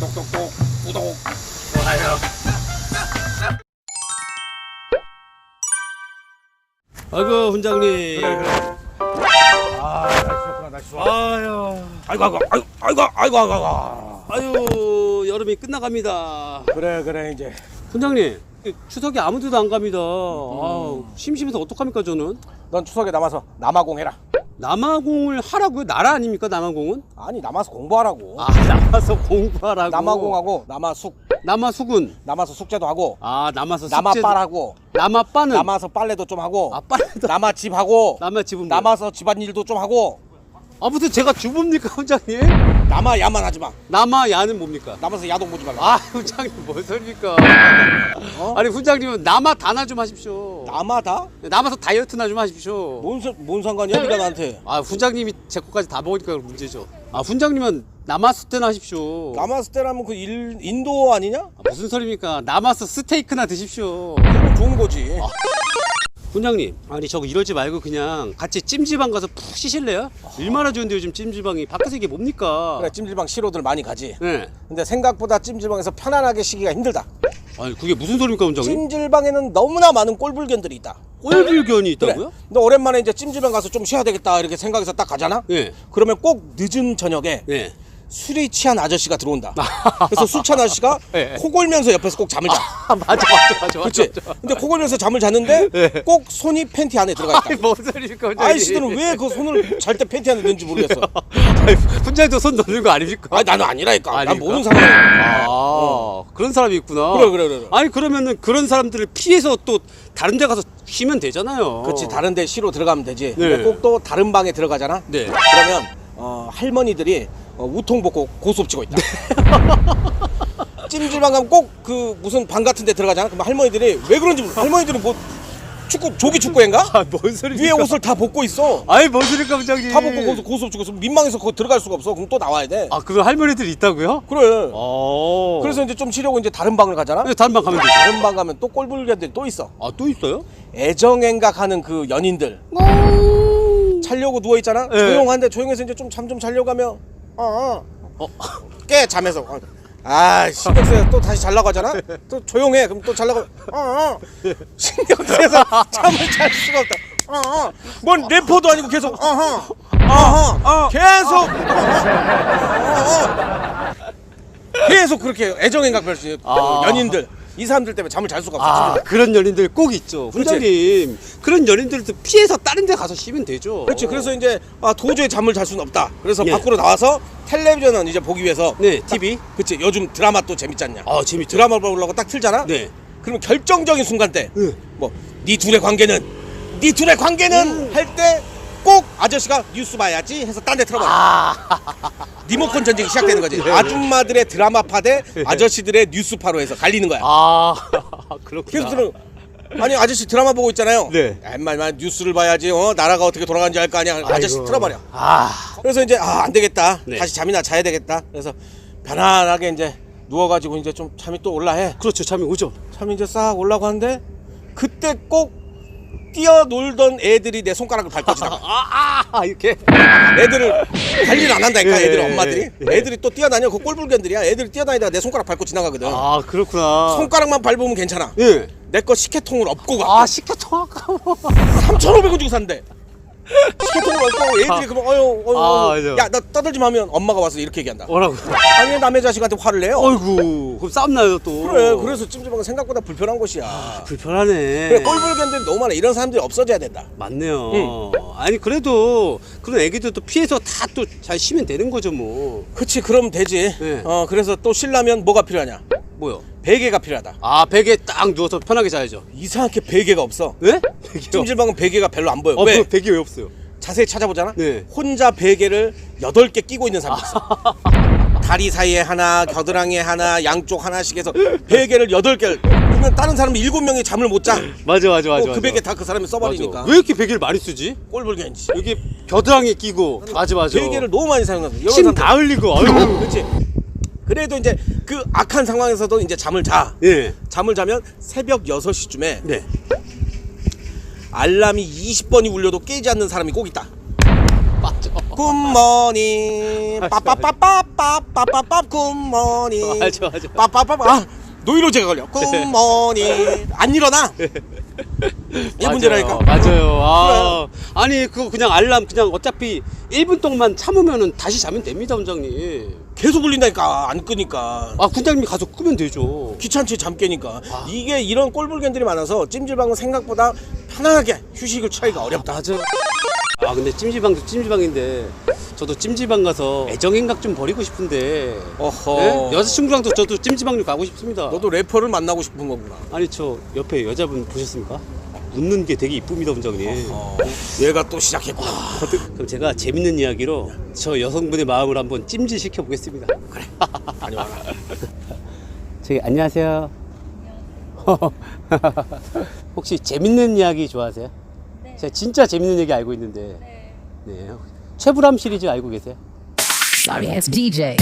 똑똑똑 구독 좋아요 아이고 훈장님. 그래 그래 아 날씨 좋구나 날씨 좋아 아유, 아이고 아이고 아이고 아이고 아이고 아이고 아유 여름이 끝나갑니다. 그래 그래 이제 훈장님 추석에 아무 데도 안 갑니다. 아우, 심심해서 어떡합니까 저는? 넌 추석에 남아서 남아공 해라 남아공을 하라고요? 나라 아닙니까 남아공은? 아니 남아서 공부하라고 아 남아서 공부하라고. 남아공하고 남아숙 남아수군. 남아서 숙제도 하고 아 남아서 숙제. 남아빨하고 남아빠는. 남아서 빨래도 좀 하고 아 빨래도. 남아집하고 남아 집은. 뭐? 남아서 집안일도 좀 하고 아무튼 제가 주부입니까 훈장님? 남아 야만 하지 마 남아 야는 뭡니까? 남아서 야동 보지 말라 아 훈장님 뭔 소리입니까? 어? 아니 훈장님은 남아 다나 좀 하십시오. 남아 다? 남아서 다이어트나 좀 하십시오. 뭔, 사- 뭔 상관이야 네가 나한테 아 훈장님이 제 거까지 다 먹으니까 문제죠. 아 훈장님은 남아서 때나 하십시오. 남았을 때라면 그 일, 인도 아니냐? 아, 무슨 소리입니까? 남아서 스테이크나 드십시오. 그건 좋은 거지 훈장님, 아니 저거 이러지 말고 그냥 같이 찜질방 가서 푹 쉬실래요? 얼마나 좋은데 요즘 찜질방이 밖에서 이게 뭡니까? 그래 찜질방 시로들 많이 가지 네. 근데 생각보다 찜질방에서 편안하게 쉬기가 힘들다 아니 그게 무슨 소리입니까, 훈장님? 찜질방에는 너무나 많은 꼴불견들이 있다 꼴불견이 있다고요? 근데 오랜만에 이제 찜질방 가서 좀 쉬어야 되겠다 이렇게 생각해서 딱 가잖아 네. 그러면 꼭 늦은 저녁에 네. 술이 취한 아저씨가 들어온다 그래서 술 취한 아저씨가 네. 코 골면서 옆에서 꼭 잠을 자아 맞아 맞아 맞아. 그치? 맞아. 근데 코 골면서 잠을 자는데 네. 꼭 손이 팬티 안에 들어가 있다 아니 뭔 소리입니까, 훈장님? 아이씨들은 왜 그 손을 잘 때 팬티 안에 넣는지 모르겠어 아니, 훈장님도 손 넣는 거 아닙니까? 아니 나는 아니라니까 난 아닙니까? 모르는 상황이야 아, 그런 사람이 있구나. 그래, 그래, 그래. 아니 그러면은 그런 사람들을 피해서 또 다른 데 가서 쉬면 되잖아요. 그렇지 다른 데 시로 들어가면 되지 네. 근데 꼭 또 다른 방에 들어가잖아 네. 그러면 어, 할머니들이 어, 우통 벗고 고수업 치고 있다 찜질방 가면 꼭 그 무슨 방 같은 데 들어가잖아 그럼 할머니들이 왜 그런지 모르 할머니들은 뭐 축구 조기 축구인가? 아, 뭔 소리입니까? 위에 옷을 다 벗고 있어 아니 뭔 소리입니까, 부장님? 다 벗고 고수, 고수업 치고 있어 민망해서 거기 들어갈 수가 없어 그럼 또 나와야 돼 아, 그런 할머니들 이 있다고요? 그래 어. 그래서 이제 좀 쉬려고 이제 다른 방을 가잖아 네, 다른 방 가면 되죠. 다른 방 가면 또 꼴불견들이 또 있어 아, 또 있어요? 애정행각하는 그 연인들 자려고 누워 있잖아. 네. 조용한데 조용해서 이제 좀 잠 좀 자려고 하면 어, 어. 어 깨 잠에서 어. 아 신경 쓰여 또 다시 잘라고 하잖아. 또 조용해 그럼 또 잘라고 어, 어. 신경 쓰여서 잠을 잘 수가 없다. 어, 어. 뭔 래퍼도 아니고 계속 어허 어허 계속 어허, 어, 어. 계속 그렇게 애정행각 별수 아. 연인들 이 사람들 때문에 잠을 잘 수가 없어. 아, 진짜. 그런 연인들 꼭 있죠. 훈장님, 그런 연인들도 피해서 다른 데 가서 쉬면 되죠. 그렇지. 그래서 이제 아, 도저히 잠을 잘 수는 없다. 그래서 예. 밖으로 나와서 텔레비전은 이제 보기 위해서 네, TV. 그치. 요즘 드라마 또 재밌잖냐. 아, 재밌죠. 드라마 보려고 딱 틀잖아. 네. 그러면 결정적인 순간 때, 네. 뭐 네 둘의 관계는, 네 둘의 관계는 할 때 꼭 아저씨가 뉴스 봐야지 해서 딴 데 틀어봐. 아, 리모컨 전쟁이 시작되는 거지. 네. 아줌마들의 드라마파 대 아저씨들의 뉴스파로 해서 갈리는 거야. 아, 그렇구나. 계속 들어. 아니 아저씨 드라마 보고 있잖아요. 네. 엠말만 뉴스를 봐야지. 어 나라가 어떻게 돌아가는지 알 거 아니야. 아저씨 아이고. 틀어버려. 아, 그래서 이제 아 안 되겠다 네. 다시 잠이나 자야 되겠다 그래서 편안하게 이제 누워가지고 이제 좀 잠이 또 올라해 그렇죠. 잠이 오죠. 잠이 이제 싹 올라고 하는데 그때 꼭 뛰어놀던 애들이 내 손가락을 밟고 지나가 아, 아, 이렇게. 애들을 관리를 안 한다니까 예, 애들 예, 엄마들이 예. 애들이 또 뛰어다녀 그 꼴불견들이야 애들이 뛰어다니다가 내 손가락 밟고 지나가거든 아, 그렇구나. 손가락만 밟으면 괜찮아 예. 내 거 식혜통을 업고 가 아, 식혜통 아까워. 3,500원 주고 산대 식혜통을 업고 애들이 그러면 어휴 어휴 아, 맞아. 야나 떠들지 마면 엄마가 와서 이렇게 얘기한다 뭐라고? 아니 남의 자식한테 화를 내요 어이구, 그럼 싸움 나요 또. 그래 그래서 찜질방은 생각보다 불편한 곳이야 불편하네. 그래 꼴불견들이 너무 많아 이런 사람들이 없어져야 된다 맞네요. 아니 그래도 그런 애기들 또 피해서 다 또 잘 쉬면 되는 거죠 뭐. 그치 그럼 되지 네. 어 그래서 또 쉬려면 뭐가 필요하냐 뭐요? 베개가 필요하다 아 베개 딱 누워서 편하게 자야죠. 이상하게 베개가 없어 네? 베개요? 찜질방은 베개가 별로 안 보여 어, 왜? 그 베개 왜 없어요? 자세히 찾아보잖아 네. 혼자 베개를 8개 끼고 있는 사람이 있어 다리 사이에 하나 겨드랑이에 하나 양쪽 하나씩 해서 베개를 8개를 그러면 다른 사람은 7명이 잠을 못 자 맞아 맞아 맞아. 어, 그 베개 다 그 사람이 써버리니까 맞아. 왜 이렇게 베개를 많이 쓰지? 꼴불견이지 여기 겨드랑이 끼고 맞아 맞아. 베개를 너무 많이 사용해서 여러 침 사람들- 다 흘리고. 아유. 그렇지. 그래도 이제 그 악한 상황에서도 이제 잠을 자. 예. 잠을 자면 새벽 6시쯤에 네. 알람이 20번이 울려도 깨지 않는 사람이 꼭 있다. 맞아. 굿모닝 빠빠빠빠빠빠빠빠 굿모닝 맞아, 맞아. 빠빠빠빠 아 노이로제가 걸려 굿모닝 안 일어나 이 문제라니까 맞아요. 아, 아니 그거 그냥 알람 그냥 어차피 1분 동안 참으면은 다시 자면 됩니다, 원장님. 계속 울린다니까 안 끄니까 아, 군장님이 가서 끄면 되죠. 귀찮지 잠 깨니까 아. 이게 이런 꼴불견들이 많아서 찜질방은 생각보다 편하게 휴식을 취하기가 어렵다 맞아요. 아, 근데 찜질방도 찜질방인데 저도 찜질방 가서 애정행각 좀 버리고 싶은데 어허 네? 여자친구랑도 저도 찜질방 좀 가고 싶습니다. 너도 래퍼를 만나고 싶은 거구나 아니 저 옆에 여자분 보셨습니까? 웃는 게 되게 이쁩니다, 원장님. 어, 얘가 또 시작했구나 그럼 제가 재밌는 이야기로 저 여성분의 마음을 한번 찜질시켜 보겠습니다. 그래. 많이 와라 저기 안녕하세요. 혹시 재밌는 이야기 좋아하세요? 네. 제가 진짜 재밌는 얘기 알고 있는데. 네. 네. 최불암 시리즈 알고 계세요? sorry, DJ.